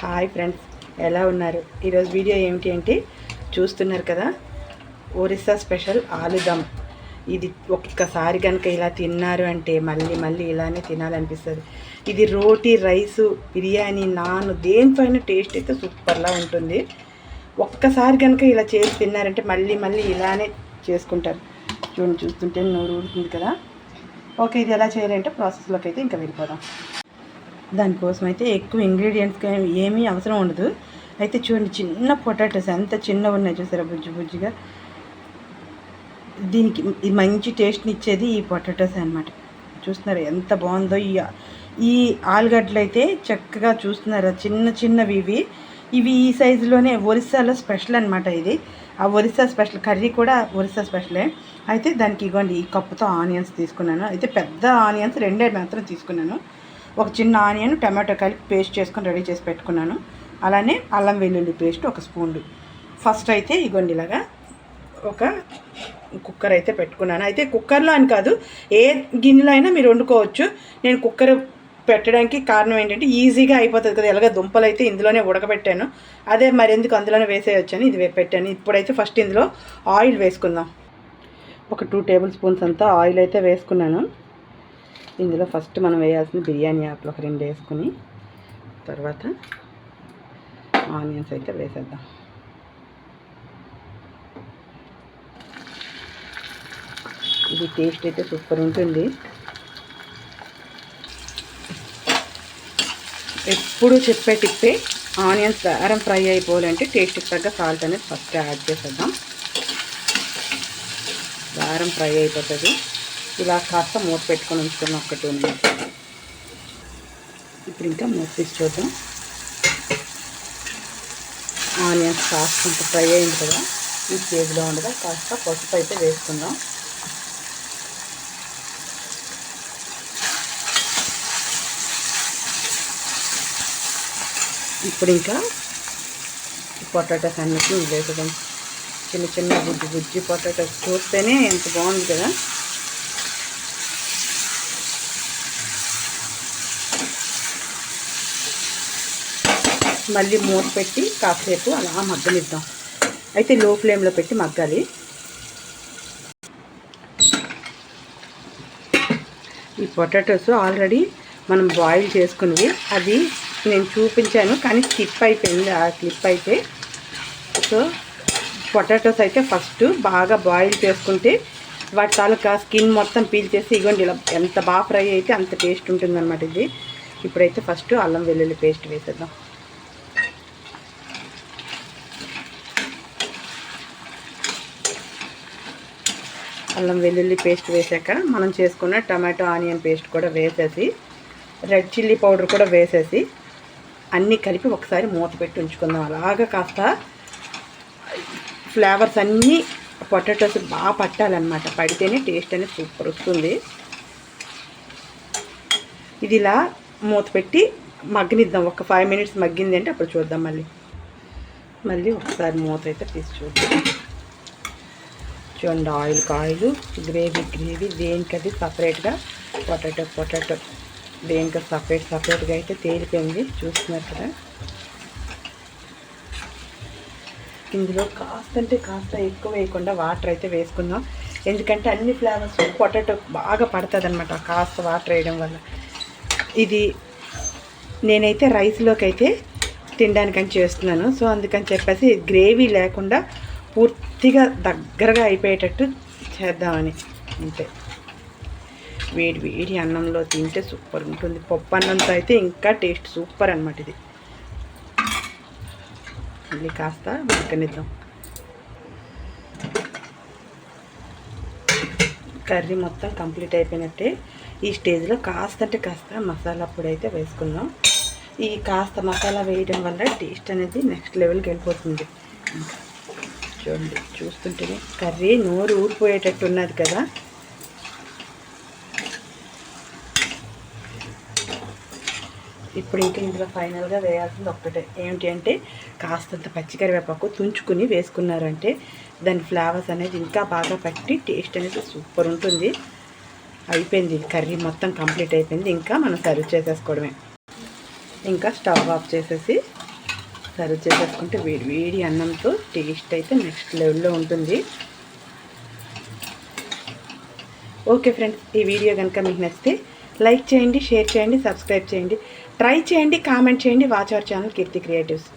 Hi friends ఎలా ఉన్నారు? ఈరోజు వీడియో ఏమిటి అంటే చూస్తున్నారు కదా ఒరిస్సా స్పెషల్ ఆలుదమ్. ఇది ఒక్కసారి కనుక ఇలా తిన్నారు అంటే మళ్ళీ మళ్ళీ ఇలానే తినాలనిపిస్తుంది. ఇది రోటీ రైసు బిర్యానీ నాన్ దేనిపైన టేస్ట్ అయితే సూపర్లా ఉంటుంది. ఒక్కసారి కనుక ఇలా చేసి తిన్నారంటే మళ్ళీ మళ్ళీ ఇలానే చేసుకుంటారు. చూడండి చూస్తుంటే నోరు ఊరుతుంది కదా. ఓకే ఇది ఎలా చేయాలంటే ప్రాసెస్లోకి అయితే ఇంకా వెళ్ళిపోదాం. దానికోసం అయితే ఎక్కువ ఇంగ్రీడియంట్స్ ఏమీ అవసరం ఉండదు. అయితే చూడండి చిన్న పొటాటోస్ ఎంత చిన్నగా ఉన్నాయి చూసారా బుజ్జి బుజ్జిగా? దీనికి ఇది మంచి టేస్ట్ని ఇచ్చేది ఈ పొటాటోస్ అనమాట చూస్తున్నారు ఎంత బాగుందో? ఈ ఈ ఆలుగడ్డలు అయితే చక్కగా చూస్తున్నారా? చిన్న చిన్నవి ఇవి. ఇవి ఈ సైజులోనే ఒరిస్సాలో స్పెషల్ అనమాట ఇది. ఆ ఒరిస్సా స్పెషల్ కర్రీ కూడా ఒరిస్సా స్పెషలే అయితే దానికి ఇవ్వండి ఈ కప్పుతో ఆనియన్స్ తీసుకున్నాను. అయితే పెద్ద ఆనియన్స్ రెండే మాత్రం తీసుకున్నాను. ఒక చిన్న ఆనియన్ టమాటో కలిపి పేస్ట్ చేసుకొని రెడీ చేసి పెట్టుకున్నాను. అలానే అల్లం వెల్లుల్లి పేస్ట్ ఒక స్పూన్ ఫస్ట్ అయితే ఇగోండి ఇలాగా ఒక కుక్కర్ అయితే పెట్టుకున్నాను. అయితే కుక్కర్లో అని కాదు ఏ గిన్నెలో అయినా మీరు వండుకోవచ్చు. నేను కుక్కర్ పెట్టడానికి కారణం ఏంటంటే ఈజీగా అయిపోతుంది కదా ఎలాగ దుంపలు అయితే ఇందులోనే ఉడకబెట్టాను. అదే మరి ఎందుకు అందులోనే వేసేయొచ్చని ఇది పెట్టాను. ఇప్పుడైతే ఫస్ట్ ఇందులో ఆయిల్ వేసుకుందాం. ఒక టూ టేబుల్ స్పూన్స్ అంతా ఆయిల్ అయితే వేసుకున్నాను. ఇందులో ఫస్ట్ మనం వేయాల్సిన బిర్యానీ ఆకులు ఒక రెండు వేసుకుని తర్వాత ఆనియన్స్ అయితే వేసేద్దాం. ఇది టేస్ట్ అయితే సూపర్ ఉంటుంది. ఎప్పుడు చెప్పే టిప్పే ఆనియన్స్ కారం ఫ్రై అయిపోవాలంటే టేస్ట్కి తగ్గ సాల్ట్ అనేది ఫస్ట్ యాడ్ చేసేద్దాం. కారం ఫ్రై అయిపోతుంది. ఇలా కాస్త మూత పెట్టుకొని ఉంచుకున్న ఒక టూ మినిట్స్ ఇప్పుడు ఇంకా మూత తీసి చూద్దాం. ఆనియన్స్ కాస్త కొంత ఫ్రై అయింది కదా ఈ స్టేజ్లో ఉండగా కాస్త పసుపు అయితే వేసుకుందాం. ఇప్పుడు ఇంకా పొటాటోస్ అన్నిటిని వేసుకుందాం చిన్న చిన్న బుజ్జి బుజ్జి పొటాటోస్ చూస్తేనే ఎంత బాగుంది కదా. మళ్ళీ మూత పెట్టి కాసేపు అలా మగ్గనిద్దాం. అయితే లో ఫ్లేమ్లో పెట్టి మగ్గాలి. ఈ పొటాటోస్ ఆల్రెడీ మనం బాయిల్ చేసుకున్నవి. అది నేను చూపించాను కానీ స్కిప్ అయిపోయింది ఆ క్లిప్ అయితే. సో పొటాటోస్ అయితే ఫస్ట్ బాగా బాయిల్ చేసుకుంటే వాటి తాలూకా స్కిన్ మొత్తం పీల్ చేసి ఇగోండి ఇలా ఎంత బాగా ఫ్రై అయితే అంత టేస్ట్ ఉంటుందన్నమాట ఇది. ఇప్పుడైతే ఫస్ట్ అల్లం వెల్లుల్లి పేస్ట్ వేసేద్దాం. అల్లం వెల్లుల్లి పేస్ట్ వేసాక మనం చేసుకున్న టమాటో ఆనియన్ పేస్ట్ కూడా వేసేసి రెడ్ చిల్లీ పౌడర్ కూడా వేసేసి అన్నీ కలిపి ఒకసారి మూత పెట్టి ఉంచుకుందాం. అలాగా కాస్త ఫ్లేవర్స్ అన్నీ పొటాటోస్ బాగా పట్టాలన్నమాట. పడితేనే టేస్ట్ అనేది సూపర్ వస్తుంది. ఇది ఇలా మూత పెట్టి మగ్గనిద్దాం. ఒక ఫైవ్ మినిట్స్ మగ్గింది అంటే అప్పుడు చూద్దాం మళ్ళీ. మళ్ళీ ఒకసారి మూత అయితే తీసి చూద్దాం. చూడండి ఆయిల్ ఆయిల్ గ్రేవీ గ్రేవీ దేనికది సపరేట్గా పొటాటో పొటాటో. దేనికి సపరేట్ సపరేట్గా అయితే తేలిపోయింది చూస్తున్నారు కదా. ఇందులో కాస్త అంటే కాస్త ఎక్కువ వేయకుండా వాటర్ అయితే వేసుకుందాం. ఎందుకంటే అన్ని ఫ్లేవర్స్ పొటాటో బాగా పడుతుంది అనమాట కాస్త వాటర్ వేయడం వల్ల. ఇది నేనైతే రైస్లోకి అయితే తినడానికని చేస్తున్నాను. సో అందుకని చెప్పేసి గ్రేవీ లేకుండా పూర్తిగా దగ్గరగా అయిపోయేటట్టు చేద్దామని. అంతే. వేడి వేడి అన్నంలో తింటే సూపర్ ఉంటుంది. పప్పు అన్నంతో అయితే ఇంకా టేస్ట్ సూపర్ అనమాట ఇది. మళ్ళీ కాస్త మగ్గనిద్దాం కర్రీ మొత్తం కంప్లీట్ అయిపోయినట్టే. ఈ స్టేజ్లో కాస్త అంటే కాస్త మసాలా పొడి అయితే వేసుకున్నాం ఈ కాస్త మసాలా వేయడం వల్ల టేస్ట్ అనేది నెక్స్ట్ లెవెల్కి వెళ్ళిపోతుంది. చూడండి చూస్తుంటేనే కర్రీ నోరు ఊరిపోయేటట్టు ఉన్నది కదా. ఇప్పుడు ఇంకా ఇందులో ఫైనల్గా వేయాల్సింది ఒక్కటే. ఏమిటి అంటే కాస్తంత పచ్చికరివేపాకు తుంచుకుని వేసుకున్నారంటే దాని ఫ్లేవర్స్ అనేది ఇంకా బాగా పట్టి టేస్ట్ అనేది సూపర్ ఉంటుంది. అయిపోయింది కర్రీ మొత్తం కంప్లీట్ అయిపోయింది. ఇంకా మనం సర్వ్ చేసేసుకోవడమే. ఇంకా స్టవ్ ఆఫ్ చేసేసి సర్వ్ చేసేసుకుంటే వేడి వేడి అన్నంతో టేస్ట్ అయితే నెక్స్ట్ లెవెల్లో ఉంటుంది. ఓకే ఫ్రెండ్స్ ఈ వీడియో కనుక మీకు నచ్చితే లైక్ చేయండి షేర్ చేయండి సబ్స్క్రైబ్ చేయండి ట్రై చేయండి కామెంట్ చేయండి. Watch our channel Keerthi creatives.